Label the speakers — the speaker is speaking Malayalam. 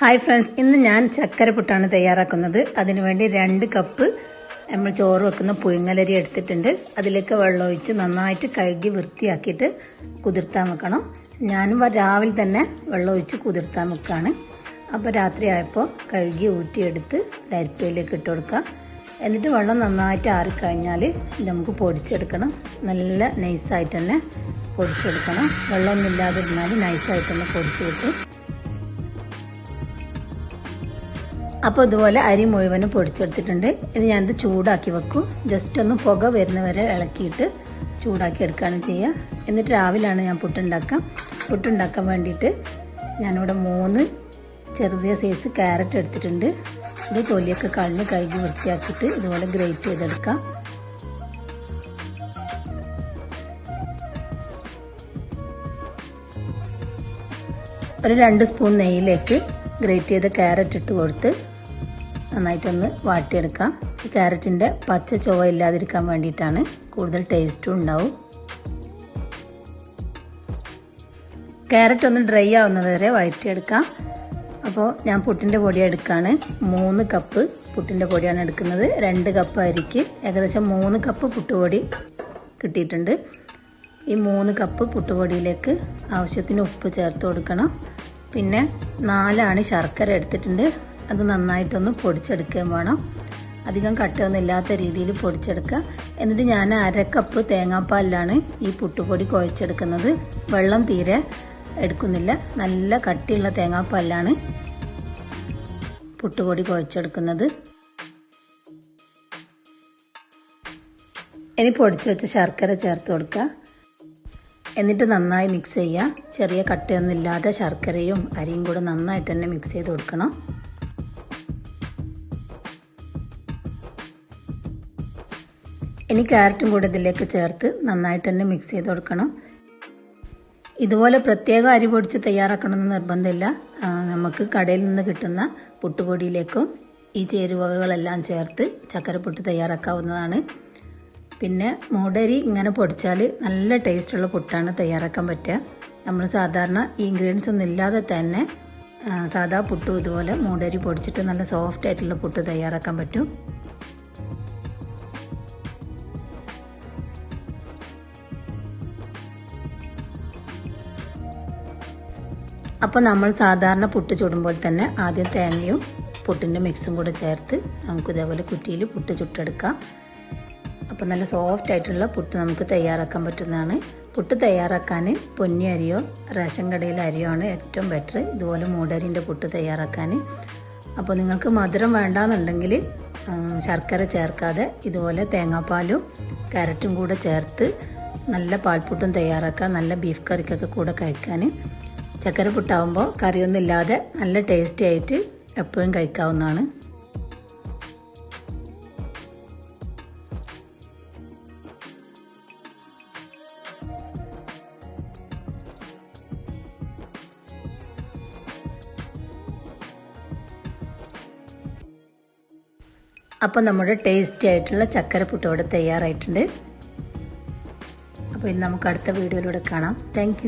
Speaker 1: ഹായ് ഫ്രണ്ട്സ് ഇന്ന് ഞാൻ ചക്കര പുട്ടാണ് തയ്യാറാക്കുന്നത്. അതിനുവേണ്ടി രണ്ട് കപ്പ് നമ്മൾ ചോറ് വെക്കുന്ന പുഴുങ്ങലരി എടുത്തിട്ടുണ്ട്. അതിലേക്ക് വെള്ളം ഒഴിച്ച് നന്നായിട്ട് കഴുകി വൃത്തിയാക്കിയിട്ട് കുതിർത്താൻ വെക്കണം. ഞാനും രാവിലെ തന്നെ വെള്ളം ഒഴിച്ച് കുതിർത്താൻ വെക്കുകയാണ് അപ്പോൾ രാത്രി ആയപ്പോൾ കഴുകി ഊറ്റിയെടുത്ത് ഡയരിപ്പയിലേക്ക് ഇട്ട് കൊടുക്കുക എന്നിട്ട് വെള്ളം നന്നായിട്ട് ആറിക്കഴിഞ്ഞാൽ നമുക്ക് പൊടിച്ചെടുക്കണം. നല്ല നൈസായിട്ട് തന്നെ പൊടിച്ചെടുക്കണം. വെള്ളമൊന്നും ഇല്ലാതിരുന്നാൽ നൈസായിട്ട് തന്നെ പൊടിച്ച് കിട്ടും. അപ്പോൾ ഇതുപോലെ അരി മുഴുവനും പൊടിച്ചെടുത്തിട്ടുണ്ട്. ഇനി ഞാനിത് ചൂടാക്കി വെക്കും. ജസ്റ്റ് ഒന്ന് പുക വരുന്നവരെ ഇളക്കിയിട്ട് ചൂടാക്കി എടുക്കുകയാണ് ചെയ്യുക. എന്നിട്ട് രാവിലെയാണ് ഞാൻ പുട്ടുണ്ടാക്കാം പുട്ടുണ്ടാക്കാൻ വേണ്ടിയിട്ട് ഞാനിവിടെ മൂന്ന് ചെറിയ സൈസ് ക്യാരറ്റ് എടുത്തിട്ടുണ്ട്. ഇത് തൊലിയൊക്കെ കളഞ്ഞ് കഴുകി വൃത്തിയാക്കിയിട്ട് ഇതുപോലെ ഗ്രേറ്റ് ചെയ്തെടുക്കാം. ഒരു രണ്ട് സ്പൂൺ നെയ്യിലേക്ക് ഗ്രേറ്റ് ചെയ്ത ക്യാരറ്റ് ഇട്ട് കൊടുത്ത് നന്നായിട്ടൊന്ന് വാട്ടിയെടുക്കാം. ഈ ക്യാരറ്റിന്റെ പച്ച ചുവ ഇല്ലാതിരിക്കാൻ വേണ്ടിയിട്ടാണ് കൂടുതൽ ടേസ്റ്റും ഉണ്ടാവും. ക്യാരറ്റ് ഒന്ന് ഡ്രൈ ആവുന്നത് വരെ വഴറ്റിയെടുക്കാം. അപ്പോൾ ഞാൻ പുട്ടിന്റെ പൊടി എടുക്കുകയാണ് മൂന്ന് കപ്പ് പുട്ടിന്റെ പൊടിയാണ് എടുക്കുന്നത്. രണ്ട് കപ്പ് അരിക്ക്. ഏകദേശം മൂന്ന് കപ്പ് പുട്ടുപൊടി കിട്ടിയിട്ടുണ്ട്. ഈ മൂന്ന് കപ്പ് പുട്ടുപൊടിയിലേക്ക് ആവശ്യത്തിന് ഉപ്പ് ചേർത്ത് കൊടുക്കണം. പിന്നെ നാലാണ് ശർക്കര എടുത്തിട്ടുണ്ട്. അത് നന്നായിട്ടൊന്ന് പൊടിച്ചെടുക്കുകയും വേണം. അധികം കട്ടയൊന്നും ഇല്ലാത്ത രീതിയിൽ പൊടിച്ചെടുക്കുക. എന്നിട്ട് ഞാൻ അരക്കപ്പ് കപ്പ് തേങ്ങാപ്പാലിലാണ് ഈ പുട്ടുപൊടി കുഴച്ചെടുക്കുന്നത്. വെള്ളം തീരെ എടുക്കുന്നില്ല. നല്ല കട്ടിയുള്ള തേങ്ങാപ്പാലിലാണ് പുട്ടുപൊടി കുഴച്ചെടുക്കുന്നത്. ഇനി പൊടിച്ചു വെച്ച ശർക്കര ചേർത്ത് കൊടുക്കുക. എന്നിട്ട് നന്നായി മിക്സ് ചെയ്യുക ചെറിയ കട്ടയൊന്നും ഇല്ലാതെ ശർക്കരയും അരിയും കൂടെ നന്നായിട്ട് തന്നെ മിക്സ് ചെയ്ത് കൊടുക്കണം. ഇനി ക്യാരറ്റും കൂടെ ഇതിലേക്ക് ചേർത്ത് നന്നായിട്ട് തന്നെ മിക്സ് ചെയ്ത് കൊടുക്കണം. ഇതുപോലെ പ്രത്യേക അരി പൊടിച്ച് തയ്യാറാക്കണമെന്ന് നിർബന്ധമില്ല. നമുക്ക് കടയിൽ നിന്ന് കിട്ടുന്ന പുട്ടുപൊടിയിലേക്കും ഈ ചേരുവകകളെല്ലാം ചേർത്ത് ചക്കരപ്പുട്ട് തയ്യാറാക്കാവുന്നതാണ്. പിന്നെ മൂടരി ഇങ്ങനെ പൊടിച്ചാൽ നല്ല ടേസ്റ്റുള്ള പുട്ടാണ് തയ്യാറാക്കാൻ പറ്റുക. നമ്മൾ സാധാരണ ഇൻഗ്രീഡിയൻസ് ഒന്നും ഇല്ലാതെ തന്നെ സാധാ പുട്ടും ഇതുപോലെ മൂടരി പൊടിച്ചിട്ട് നല്ല സോഫ്റ്റ് ആയിട്ടുള്ള പുട്ട് തയ്യാറാക്കാൻ പറ്റും. അപ്പോൾ നമ്മൾ സാധാരണ പുട്ട് ചുടുമ്പോൾ തന്നെ ആദ്യം തേങ്ങയും പുട്ടിന്റെ മിക്സും കൂടെ ചേർത്ത് നമുക്ക് ഇതേപോലെ കുറ്റിയിൽ പുട്ട് ചുട്ടെടുക്കാം. അപ്പോൾ നല്ല സോഫ്റ്റ് ആയിട്ടുള്ള പുട്ട് നമുക്ക് തയ്യാറാക്കാൻ പറ്റുന്നതാണ്. പുട്ട് തയ്യാറാക്കാൻ പൊന്നി അരിയോ റേഷൻ കടയിലെ അരിയോ ആണ് ഏറ്റവും ബെറ്റർ ഇതുപോലെ മൂടരിന്റെ പുട്ട് തയ്യാറാക്കാൻ. അപ്പോൾ നിങ്ങൾക്ക് മധുരം വേണ്ടാന്നുണ്ടെങ്കിൽ ശർക്കര ചേർക്കാതെ ഇതുപോലെ തേങ്ങാപ്പാലും ക്യാരറ്റും കൂടെ ചേർത്ത് നല്ല പാൽപ്പുട്ടും തയ്യാറാക്കാം നല്ല ബീഫ് കറിക്കൊക്കെ കൂടെ കഴിക്കാൻ. ചക്കര പുട്ടാവുമ്പോൾ കറിയൊന്നും ഇല്ലാതെ നല്ല ടേസ്റ്റി ആയിട്ട് എപ്പോഴും കഴിക്കാവുന്നതാണ്. അപ്പോൾ നമ്മുടെ ടേസ്റ്റി ആയിട്ടുള്ള ചക്കരപ്പുട്ട് ഇവിടെ തയ്യാറായിട്ടുണ്ട്. അപ്പോൾ ഇനി നമുക്ക് അടുത്ത വീഡിയോയിലൂടെ കാണാം. താങ്ക്